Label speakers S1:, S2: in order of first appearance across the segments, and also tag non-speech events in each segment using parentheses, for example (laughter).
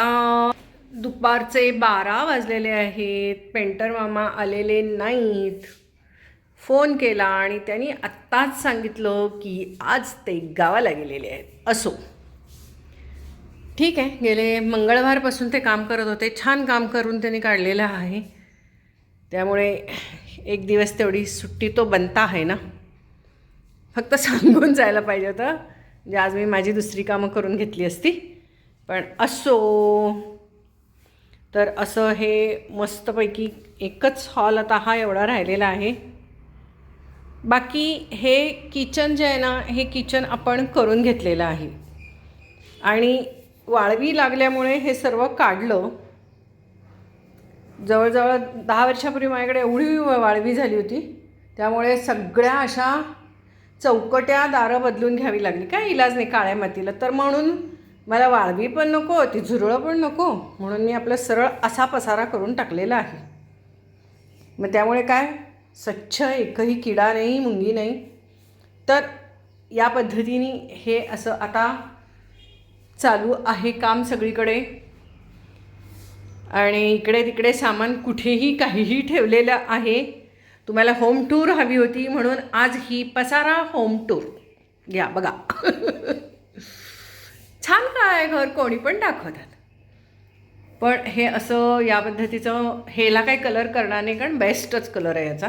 S1: आता दुपारचे बारा वाजलेले आहेत. पेंटर मामा आलेले नाहीत. फोन केला आणि त्यांनी आत्ताच सांगितलं की आज ते गावाला गेलेले आहेत. असो. ठीक आहे. गेले मंगळवारपासून ते काम करत होते. छान काम करून त्यांनी काढलेलं आहे. त्यामुळे एक दिवस तेवढी सुट्टी तो बनता आहे ना? फक्त सांगून जायला पाहिजे होतं. म्हणजे आज मी माझी दुसरी कामं करून घेतली असती. पण असो. तर असं हे मस्तपैकी एकच हॉल आता हा एवढा राहिलेला आहे. बाकी हे किचन जे आहे ना हे किचन आपण करून घेतलेलं आहे. आणि वाळवी लागल्यामुळे हे सर्व काढलं. जवळजवळ दहा वर्षापूर्वी माझ्याकडे एवढी वाळवी झाली होती. त्यामुळे सगळ्या अशा चौकट्या दारं बदलून घ्यावी लागली. काय इलाज नाही काळ्या मातीला. तर म्हणून मला वाळवी पण नको ती झुरळं पण नको म्हणून मी आपलं सरळ असा पसारा करून टाकलेला आहे. मग त्यामुळे काय? स्वच्छ एकही किडा नाही मुंगी नाही. तर या पद्धतीने हे असं आता चालू आहे काम सगळीकडे. आणि इकडे तिकडे सामान कुठेही काहीही ठेवलेलं आहे. तुम्हाला होम टूर हवी होती म्हणून आज ही पसारा होम टूर घ्या बघा. (laughs) काय घर कोणी पण दाखवतात. पण हे असं या पद्धतीचं हेला काही कलर करणार नाही कारण बेस्टच कलर आहे याचा.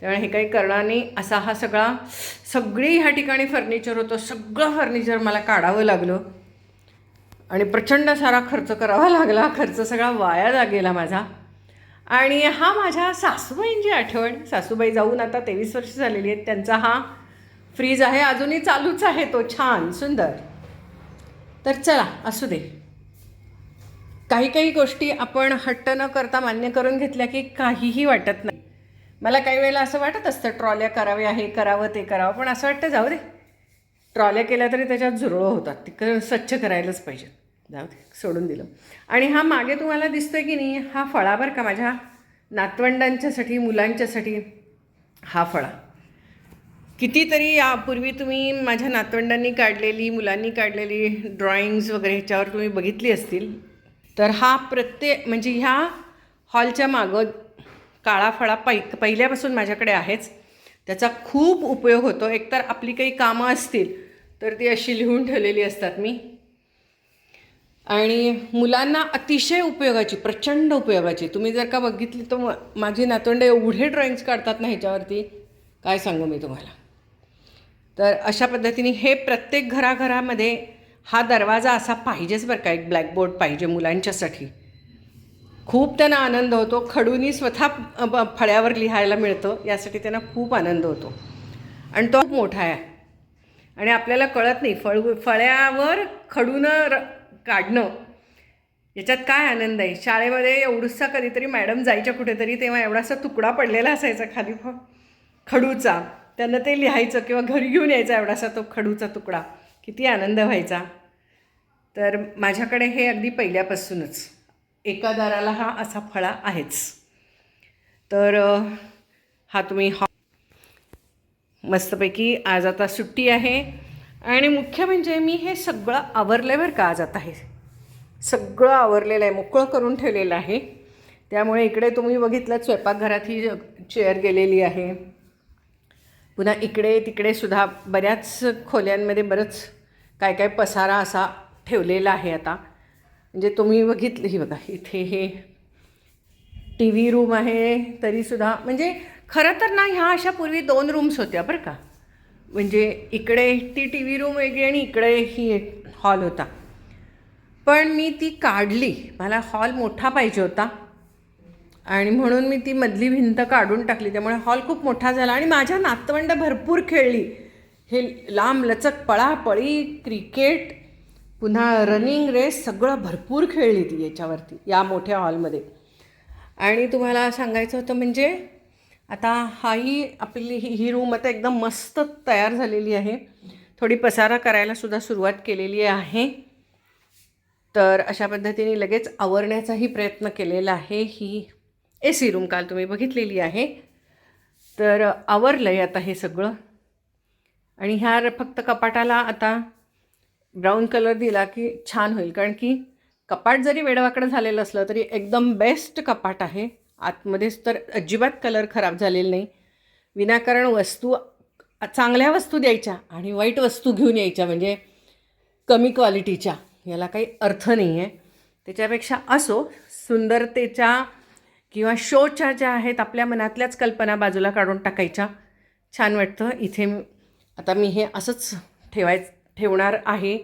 S1: त्यामुळे हे काही करणार नाही. असा हा सगळा सगळी ह्या ठिकाणी फर्निचर होतं. सगळं फर्निचर मला काढावं लागलं. आणि प्रचंड सारा खर्च करावा लागला. खर्च सगळा वाया जा गेला माझा. आणि हा माझ्या सासूबाईंची आठवण. सासूबाई जाऊन आता तेवीस वर्ष झालेली आहेत. त्यांचा हा फ्रीज आहे. अजूनही चालूच आहे तो. छान सुंदर. तर चला असू दे. काही काही गोष्टी आपण हट्ट न करता मान्य करून घेतल्या की काहीही वाटत नाही. मला काही वेळेला असं वाटत असतं ट्रॉल्या कराव्या हे करावं ते करावं पण असं वाटतं जाऊ दे. ट्रॉल्या केल्या तरी त्याच्यात झुरळं होतात तिकडं स्वच्छ करायलाच पाहिजे जाऊ दे सोडून दिलं. आणि हा मागे तुम्हाला दिसतोय की नाही हा फळा बरं का माझ्या नातवंडांच्यासाठी मुलांच्यासाठी हा फळा. कितीतरी यापूर्वी तुम्ही माझ्या नातवंडांनी काढलेली मुलांनी काढलेली ड्रॉइंग्ज वगैरे ह्याच्यावर तुम्ही बघितली असतील. तर हा प्रत्येक म्हणजे ह्या हॉलच्या मागं काळा फळा पै पहिल्यापासून माझ्याकडे आहेच. त्याचा खूप उपयोग होतो. एकतर आपली काही कामं असतील तर ती अशी लिहून ठेवलेली असतात मी. आणि मुलांना अतिशय उपयोगाची प्रचंड उपयोगाची. तुम्ही जर का बघितली तर म माझी नातवंड एवढे ड्रॉइंग्स काढतात ना ह्याच्यावरती. काय सांगू मी तुम्हाला? तर अशा पद्धतीने हे प्रत्येक घराघरामध्ये हा दरवाजा असा पाहिजेच बरं का एक ब्लॅकबोर्ड पाहिजे मुलांच्यासाठी. खूप त्यांना आनंद होतो. खडूनी स्वतः फळ्यावर लिहायला मिळतं यासाठी त्यांना खूप आनंद होतो. आणि तो खूप मोठा आहे. आणि आपल्याला कळत नाही फळ फळ्यावर खडूनं र काढणं याच्यात काय आनंद आहे? शाळेमध्ये एवढूसा कधीतरी मॅडम जायच्या कुठेतरी तेव्हा एवढासा तुकडा पडलेला असायचा खाली. फ खडूचा. त्यांना ते लिहायचं किंवा घरी घेऊन यायचा एवढासा तो खडूचा तुकडा. किती आनंद व्हायचा. तर माझ्याकडे हे अगदी पहिल्यापासूनच. एका दाराला हा असा फळा आहेच. तर हा तुम्ही हा मस्तपैकी आज आता सुट्टी आहे. आणि मुख्य म्हणजे मी हे सगळं आवरलं आहे बरं का आज आता हे. सगळं आवरलेलं आहे मोकळं करून ठेवलेलं आहे. त्यामुळे इकडे तुम्ही बघितलं स्वयंपाकघरात ही चेअर गेलेली आहे. पुन्हा इकडे तिकडे सुद्धा बऱ्याच खोल्यांमध्ये बरंच काय काय पसारा असा ठेवलेला आहे आता. म्हणजे तुम्ही बघितलं ही बघा इथे हे टी व्ही रूम आहे तरीसुद्धा म्हणजे खरं तर ना ह्या अशा पूर्वी दोन रूम्स होत्या बरं का. म्हणजे इकडे ती टी व्ही रूम वेगळी आणि इकडे ही एक हॉल होता. पण मी ती काढली. मला हॉल मोठा पाहिजे होता. आणि म्हणून मी ती मधली भिंत काढून टाकली. त्यामुळे हॉल खूप मोठा झाला आणि माझ्या नातवंड भरपूर खेळली. हे लांब लचक पळापळी क्रिकेट पुन्हा रनिंग रेस सगळं भरपूर खेळली ती याच्यावरती या मोठ्या हॉलमध्ये. आणि तुम्हाला सांगायचं होतं म्हणजे आता हाही आपली ही ही रूम आता एकदम मस्त तयार झालेली आहे. थोडी पसारा करायला सुद्धा सुरुवात केलेली आहे. तर अशा पद्धतीने लगेच आवरण्याचाही प्रयत्न केलेला आहे ही ए सी रूम काल तुम्ही बघितलेली आहे. तर आवरलं आहे आता हे सगळं. आणि ह्या फक्त कपाटाला आता ब्राऊन कलर दिला की छान होईल. कारण की कपाट जरी वेडवाकडं झालेलं असलं तरी एकदम बेस्ट कपाट आहे. आतमध्येच तर अजिबात कलर खराब झालेला नाही. विनाकारण वस्तू चांगल्या वस्तू द्यायच्या आणि वाईट वस्तू घेऊन यायच्या म्हणजे कमी क्वालिटीच्या. याला काही अर्थ नाही आहे त्याच्यापेक्षा असो सुंदरतेच्या किंवा शोच्या ज्या आहेत आपल्या मनातल्याच कल्पना बाजूला काढून टाकायच्या. छान वाटतं. इथे आता मी हे असंच ठेवाय ठेवणार आहे.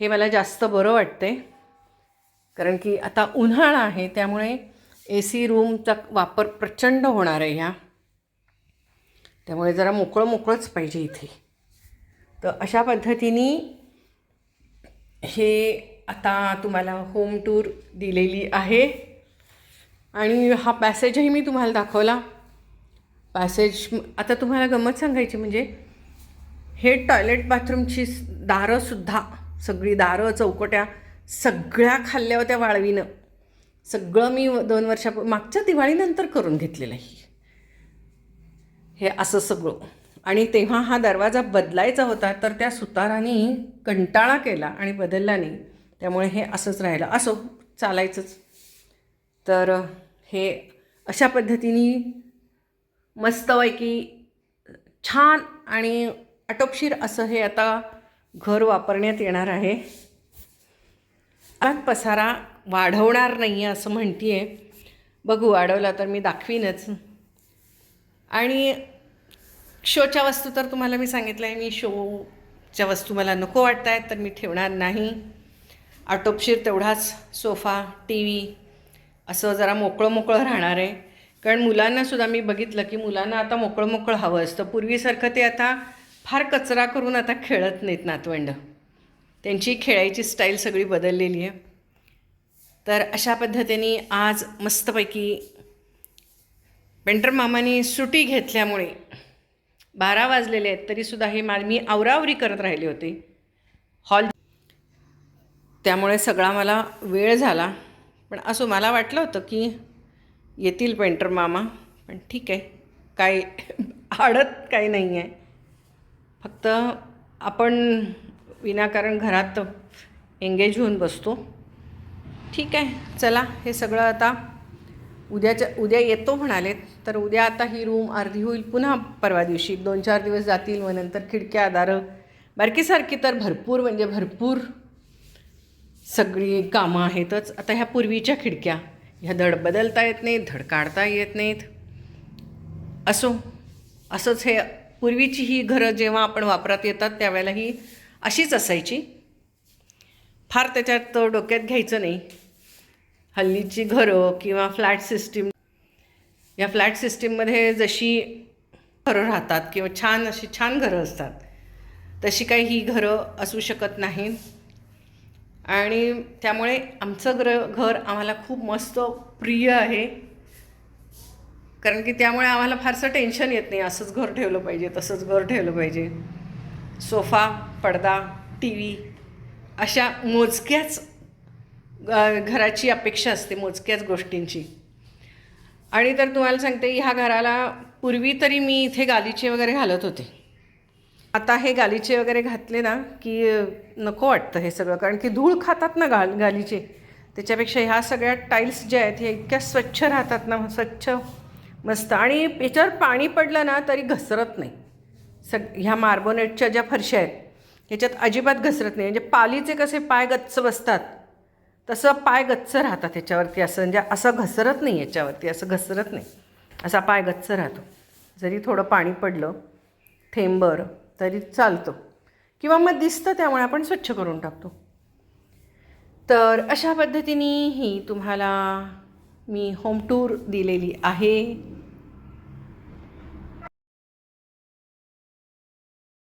S1: हे मला जास्त बरं वाटते कारण की आता उन्हाळा आहे त्यामुळे ए सी रूमचा वापर प्रचंड होणार आहे ह्या. त्यामुळे जरा मोकळं मोकळंच पाहिजे इथे. तर अशा पद्धतीने हे आता तुम्हाला होम टूर दिलेली आहे. आणि हा पॅसेजही मी तुम्हाला दाखवला. पॅसेज आता तुम्हाला गंमत सांगायची म्हणजे हे टॉयलेट बाथरूमची दारंसुद्धा सगळी दारं चौकट्या सगळ्या खाल्ल्या होत्या वाळवीनं. सगळं मी दोन वर्षा मागच्या दिवाळीनंतर करून घेतलेलं आहे. हे असं सगळं. आणि तेव्हा हा दरवाजा बदलायचा होता तर त्या सुताराने कंटाळा केला आणि बदलला नाही. त्यामुळे हे असंच राहिलं. असो चालायचंच. तर हे अशा पद्धतीने मस्तपैकी छान आणि आटोपशीर असं हे आता घर वापरण्यात येणार आहे. आत पसारा वाढवणार नाही आहे असं म्हणते आहे बघू वाढवला तर मी दाखवीनच. आणि शोच्या वस्तू तर तुम्हाला मी सांगितलं आहे मी शोच्या वस्तू मला नको वाटत आहेत तर मी ठेवणार नाही. आटोपशीर तेवढाच सोफा टी व्ही असं जरा मोकळं मोकळं राहणार आहे. कारण मुलांनासुद्धा मी बघितलं की मुलांना आता मोकळं मोकळं हवं असतं. पूर्वीसारखं ते आता फार कचरा करून आता खेळत नाहीत नातवंड. त्यांची खेळायची स्टाईल सगळी बदललेली आहे. तर अशा पद्धतीने आज मस्तपैकी पेंटर मामाने सुटी घेतल्यामुळे बारा वाजलेले आहेत तरीसुद्धा हे मा मी आवरावरी करत राहिले होते. हॉल त्यामुळे सगळा मला वेळ झाला. पण असो मला वाटलं होतं की येतील पेंटर मामा पण ठीक आहे. काय आडत काही नाही आहे फक्त आपण विनाकारण घरात एंगेज होऊन बसतो. ठीक आहे चला हे सगळं आता उद्याच्या उद्या येतो म्हणालेत तर उद्या आता ही रूम अर्धी होईल पुन्हा परवा दिवशी. दोन चार दिवस जातील मग नंतर खिडक्या दारं बारकीसारखी तर भरपूर म्हणजे भरपूर सगळी कामं आहेतच. आता ह्या पूर्वीच्या खिडक्या ह्या धड बदलता येत नाहीत धड काढता येत नाहीत. असो असंच हे पूर्वीची ही घरं जेव्हा आपण वापरात येतात त्यावेळेला ही अशीच असायची. फार त्याच्यात डोक्यात घ्यायचं नाही. हल्लीची घरं किंवा फ्लॅट सिस्टीम या फ्लॅट सिस्टीममध्ये जशी घरं राहतात किंवा छान अशी छान घरं असतात तशी काही ही घरं असू शकत नाहीत. आणि त्यामुळे आमचं ग्र घर आम्हाला खूप मस्त प्रिय आहे. कारण की त्यामुळे आम्हाला फारसं टेन्शन येत नाही असंच घर ठेवलं पाहिजे तसंच घर ठेवलं पाहिजे. सोफा पडदा टी व्ही अशा मोजक्याच ग- घराची अपेक्षा असते मोजक्याच गोष्टींची. आणि तर तुम्हाला सांगते ह्या घराला पूर्वी तरी मी इथे गालीचे वगैरे घालत होते. आता हे गालीचे वगैरे घातले ना की नको वाटतं हे सगळं. कारण की धूळ खातात ना गाल गालीचे. त्याच्यापेक्षा ह्या सगळ्या टाईल्स ज्या आहेत हे इतक्या स्वच्छ राहतात ना स्वच्छ मस्त. आणि याच्यावर पाणी पडलं ना तरी घसरत नाही. सग ह्या मार्बोनेटच्या ज्या फरशा आहेत ह्याच्यात अजिबात घसरत नाही. म्हणजे पालीचे कसे पाय गच्च बसतात तसं पाय गच्च राहतात ह्याच्यावरती असं. म्हणजे असं घसरत नाही याच्यावरती असं घसरत नाही. असा पाय गच्च राहतो. जरी थोडं पाणी पडलं थेंबर तरी चालतं. किंवा मग दिसतं त्यामुळे आपण स्वच्छ करून टाकतो. तर अशा पद्धतीने ही तुम्हाला मी होम टूर दिलेली आहे.